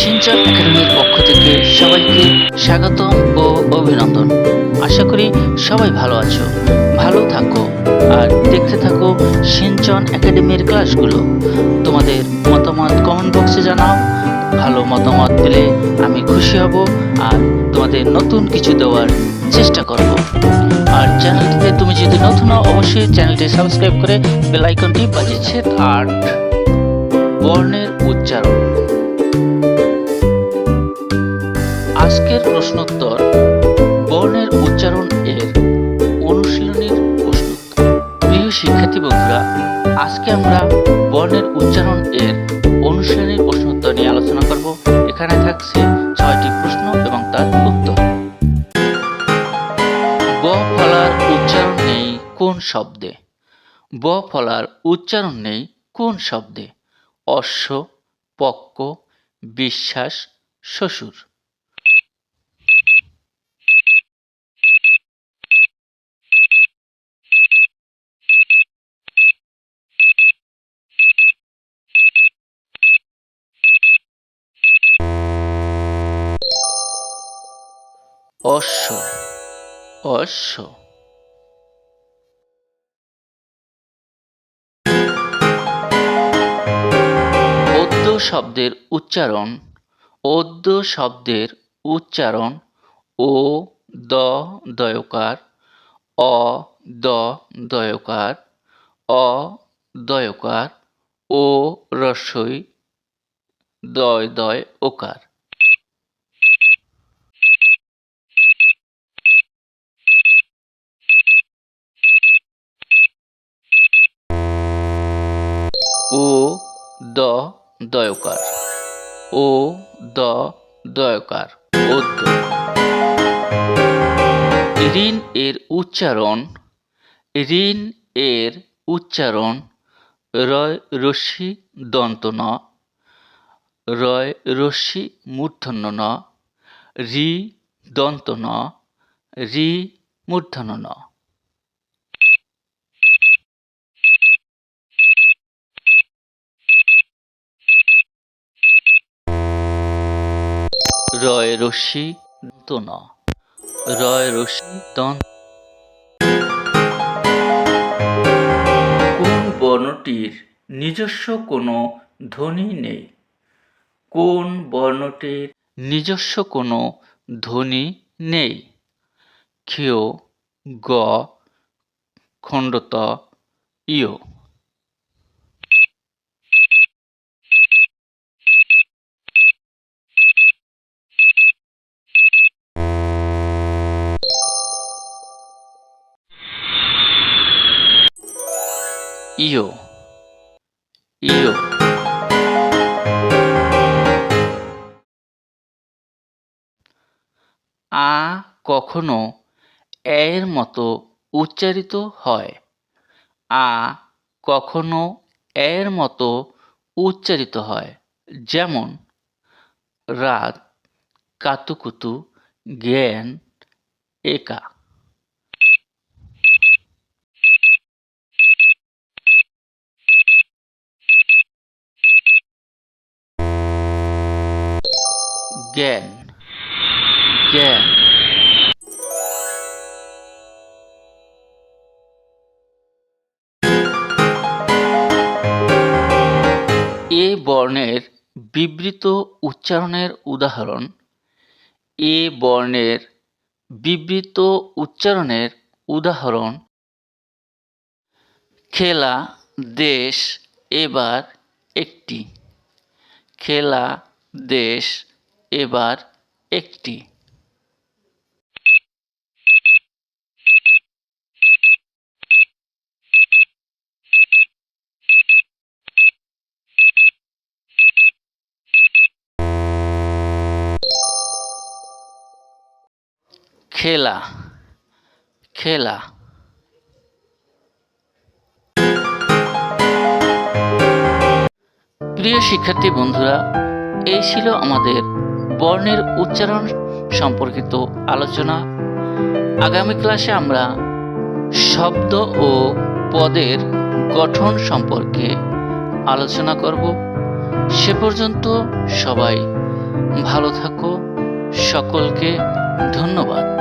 Shinchan একাডেমির পক্ষ থেকে সবাইকে স্বাগতম ও অভিনন্দন। আশা করি সবাই ভালো আছো। ভালো থাকো আর দেখতে থাকো সিনচন একাডেমির ক্লাসগুলো। তোমাদের মতামত কমেন্ট বক্সে জানাও। ভালো মতামত পেলে আমি খুশি হব আর তোমাদের নতুন কিছু দেওয়ার চেষ্টা করব। আর চ্যানেলটিতে তুমি যদি নতুন হও, অবশ্যই চ্যানেলটি সাবস্ক্রাইব করে বেল আইকনটি বাজিয়েছে আট বর্ণের উচ্চারণ। আজকের প্রশ্নোত্তর, বর্ণের উচ্চারণ এর অনুশীলনীর প্রশ্নোত্তর প্রিয় শিক্ষার্থী বন্ধুরা, আজকে আমরা বর্ণের উচ্চারণ এর অনুশীলনীর প্রশ্নোত্তর নিয়ে আলোচনা করব। এখানে থাকছে ছয়টি প্রশ্ন এবং তার উত্তর। ব ফলার উচ্চারণ নেই কোন শব্দে? ব ফলার উচ্চারণ নেই কোন শব্দে? অশ্ব, পক্ক, বিশ্বাস, শ্বশুর। অশ্ব। অশ্ব। অদ্য শব্দের উচ্চারণ, অদ্য শব্দের উচ্চারণ, ও, দ, দয়কার, অ, দ, দয়কার, অ, দয়কার, ও রসই দয় দয়, ওকার ও দ দয়কার ও দ দয়কার ঋণ এর উচ্চারণ, ঋণ এর উচ্চারণ, রয় রশ্মি দন্ত ন রয় রশ্মি মূর্ধন্য ন রি দন্ত ন রি মূর্ধন্য ন রয় রশ্মি দন্ত ন। রয় রশ্মি দন্ত। কোন বর্ণটির নিজস্ব কোনো ধ্বনি নেই? কোন বর্ণটির নিজস্ব কোনো ধ্বনি নেই? ক্ষিয়, গ, খণ্ডত, ইয়। ইয় ইয়। আ কখনো এর মতো উচ্চারিত হয়। আ কখনো এর মতো উচ্চারিত হয়। যেমন, রাত কাতুকুতু জ্ঞান একা। জ্ঞান জ্ঞান এ বর্ণের বিবৃত উচ্চারণের উদাহরণ, এ বর্ণের বিবৃত উচ্চারণের উদাহরণ, খেলা, দেশ এবার একটি, খেলা, দেশ এবার একটি। খেলা খেলা। প্রিয় শিক্ষার্থী বন্ধুরা এই ছিল আমাদের বর্ণের উচ্চারণ সম্পর্কিত আলোচনা। আগামী ক্লাসে আমরা শব্দ ও পদের গঠন সম্পর্কে আলোচনা করব। সে পর্যন্ত সবাই ভালো থাকো। সকলকে ধন্যবাদ।